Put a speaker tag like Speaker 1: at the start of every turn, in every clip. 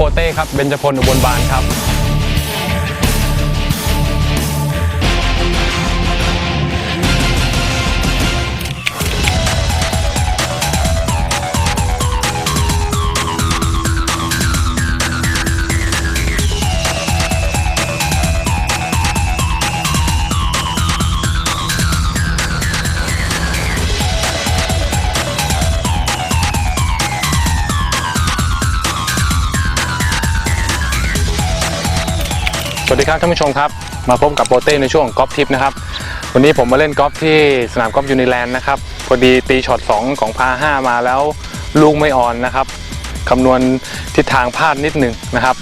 Speaker 1: โปเต้ครับเบญจพลอุบลบานครับ สวัสดีครับท่านผู้ชมครับ มาพบกับโปเต้ในช่วงกอล์ฟทิปนะครับ วันนี้ผมมาเล่นกอล์ฟที่สนามกอล์ฟยูนิแลนด์นะครับพอดีตีช็อต 2 ของพา5มาแล้วลูกไม่ออนนะครับคำนวณทิศทางพลาดนิดหนึ่งนะครับ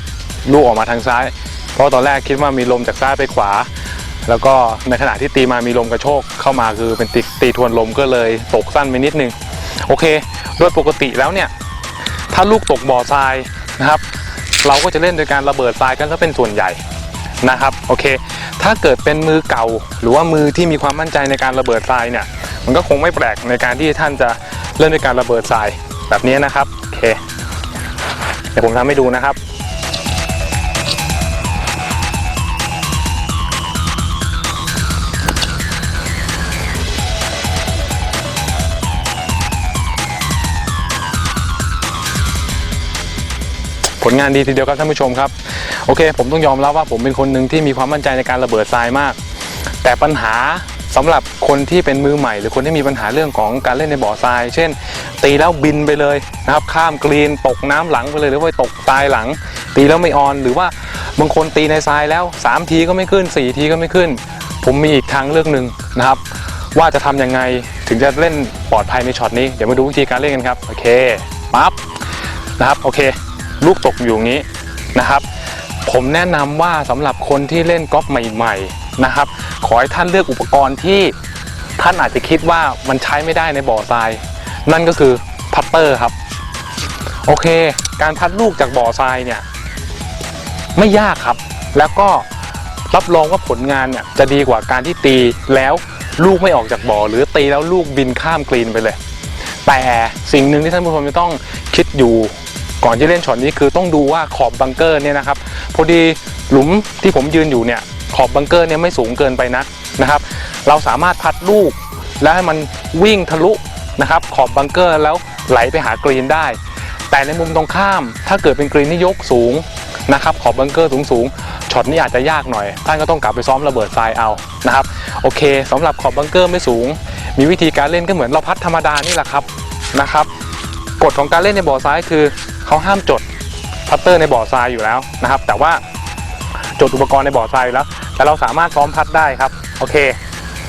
Speaker 1: ลูกออกมาทางซ้าย เพราะตอนแรกคิดว่ามีลมจากซ้ายไปขวา แล้วก็ในขณะที่ตีมามีลมกระโชกเข้ามาคือเป็นตีตีทวนลมก็เลยตกสั้นไปนิดหนึงโอเคโดยปกติแล้วเนี่ยถ้าลูกตกบ่อทรายนะครับ เราก็จะเล่นโดยการระเบิดทรายกันซะเป็นส่วนใหญ่ นะครับโอเค ถ้าเกิดเป็นมือเก่าหรือว่ามือที่มีความมั่นใจในการระเบิดทรายเนี่ยมันก็คงไม่แปลกในการที่ท่านจะเล่นด้วยการระเบิดทรายแบบนี้นะครับโอเคเดี๋ยวผมทำให้ดูนะครับ ผลงานดีทีเดียวครับท่านผู้ชมครับโอเค ผมต้องยอมรับว่าผมเป็นคนหนึ่งที่มีความมั่นใจในการระเบิดทรายมาก แต่ปัญหาสำหรับคนที่เป็นมือใหม่ หรือคนที่มีปัญหาเรื่องของการเล่นในบ่อทราย เช่น ตีแล้วบินไปเลยนะครับข้ามกรีนตกน้ำหลังไปเลยหรือว่าตกทรายหลัง ตีแล้วไม่ออน หรือว่าบางคนตีในทรายแล้ว 3 ทีก็ไม่ขึ้น 4 ทีก็ไม่ขึ้น ผมมีอีกทางเลือกหนึ่งนะครับ ว่าจะทำยังไงถึงจะเล่นปลอดภัยในช็อตนี้เดี๋ยวมาดูวิธีการเล่นกันครับโอเคปั๊บนะครับโอเค ลูกตกอยู่อย่างนี้นะครับ ผมแนะนำว่าสำหรับคนที่เล่นกอล์ฟใหม่ ๆนะครับ ขอให้ท่านเลือกอุปกรณ์ที่ท่านอาจจะคิดว่ามันใช้ไม่ได้ในบ่อทราย นั่นก็คือพัตเตอร์ครับ โอเค การพัดลูกจากบ่อทรายเนี่ย ไม่ยากครับ แล้วก็รับรองว่าผลงานเนี่ยจะดีกว่าการที่ตีแล้วลูกไม่ออกจากบ่อ หรือตีแล้วลูกบินข้ามกรีนไปเลย แต่สิ่งหนึ่งที่ท่านผู้ชมจะต้องคิดอยู่ ก่อนที่เล่นช็อตนี้คือต้องดูว่าขอบบังเกอร์เนี่ยนะครับพอดีหลุมที่ผมยืนอยู่เนี่ยขอบบังเกอร์เนี่ยไม่สูงเกินไปนักนะครับ เราสามารถพัดลูก แล้วให้มันวิ่งทะลุนะครับ ขอบบังเกอร์แล้วไหลไปหากรีนได้ แต่ในมุมตรงข้าม ถ้าเกิดเป็นกรีนที่ยกสูงนะครับขอบบังเกอร์สูงสูงๆช็อตนี้อาจจะยากหน่อยท่านก็ต้องกลับไปซ้อมระเบิดทรายเอานะครับโอเคสำหรับขอบบังเกอร์ไม่สูง มีวิธีการเล่นก็เหมือนเราพัดธรรมดานี่แหละครับนะครับกฎของการเล่นในบ่อทรายคือ เขาห้ามจดพัตเตอร์ในบ่อทรายอยู่แล้วนะครับ แต่ว่าจดอุปกรณ์ในบ่อทรายอยู่แล้ว แต่เราสามารถซ้อมพัดได้ครับ โอเค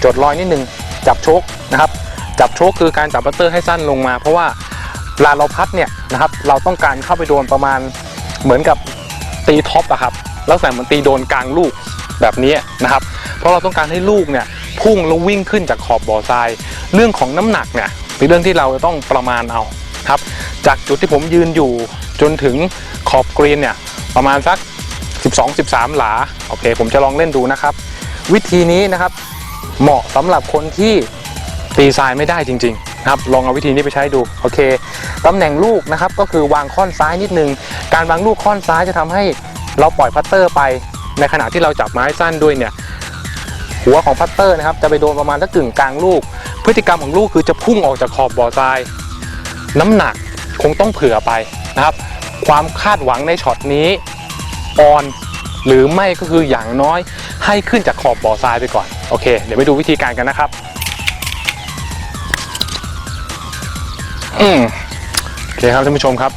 Speaker 1: จดรอยนิดนึงจับโชคนะครับ จับโชคคือการจับพัตเตอร์ให้สั้นลงมา เพราะว่าเวลาเราพัดเนี่ยนะครับ เราต้องการเข้าไปโดนประมาณเหมือนกับตีท็อปอะครับแล้วแต่เหมือนตีโดนกลางลูกแบบนี้นะครับ เพราะเราต้องการให้ลูกเนี่ยพุ่งแล้ววิ่งขึ้นจากขอบบ่อทราย เรื่องของน้ำหนักเนี่ยเป็นเรื่องที่เราจะต้องประมาณเอาครับ จากจุดที่ผมยืนอยู่จนถึงขอบกรีนเนี่ยประมาณสัก 12-13 หลาโอเค ผมจะลองเล่นดูนะครับ วิธีนี้นะครับเหมาะสำหรับคนที่ตีทรายไม่ได้จริงๆนะครับลองเอาวิธีนี้ไปใช้ดูโอเคตำแหน่งลูกนะครับก็คือวางค่อนซ้ายนิดนึง การวางลูกค่อนซ้ายจะทำให้เราปล่อยพัตเตอร์ไป ในขณะที่เราจับไม้สั้นด้วยเนี่ยหัวของพัตเตอร์นะครับจะไปโดนประมาณสักกึ่งกลางลูก พฤติกรรมของลูกคือจะพุ่งออกจากขอบบ่อทราย น้ำหนัก คงต้องเผื่อไปนะครับ ความคาดหวังในช็อตนี้ออนหรือไม่ก็คืออย่างน้อยให้ขึ้นจากขอบบ่อทรายไปก่อนโอเค เดี๋ยวไปดูวิธีการกันนะครับ อืมโอเคครับท่านผู้ชมครับ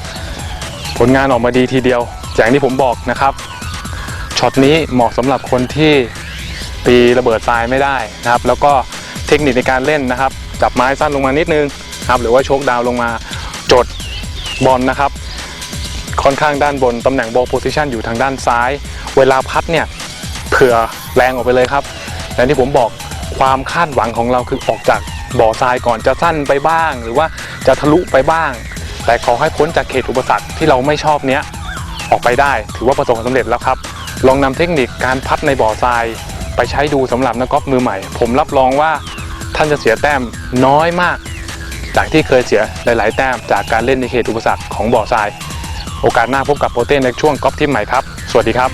Speaker 1: ผลงานออกมาดีทีเดียว อย่างที่ผมบอกนะครับช็อตนี้เหมาะสำหรับคนที่ตีระเบิดทรายไม่ได้นะครับ แล้วก็เทคนิคในการเล่นนะครับ จับไม้สั้นลงมานิดนึงนะครับ หรือว่าโชกดาวลงมาจด บอลนะครับ ค่อนข้างด้านบนตำแหน่งบอลโพซิชันอยู่ทางด้านซ้าย เวลาพัดเนี่ยเผื่อแรงออกไปเลยครับแต่ที่ผมบอกความคาดหวังของเราคือออกจากบ่อทรายก่อนจะสั้นไปบ้าง หรือว่าจะทะลุไปบ้าง แต่ขอให้พ้นจากเขตอุปสรรคที่เราไม่ชอบเนี้ยออกไปได้ ถือว่าประสบความสำเร็จแล้วครับ ลองนำเทคนิคการพัดในบ่อทราย ไปใช้ดูสำหรับนักกอล์ฟมือใหม่ ผมรับรองว่าท่านจะเสียแต้มน้อยมาก จากที่เคยเสียหลาย ๆ แต้มจากการเล่นในเขตอุปสรรคของบ่อทราย โอกาสหน้าพบกับโปรเต้ในช่วงกอล์ฟทีมใหม่ครับ สวัสดีครับ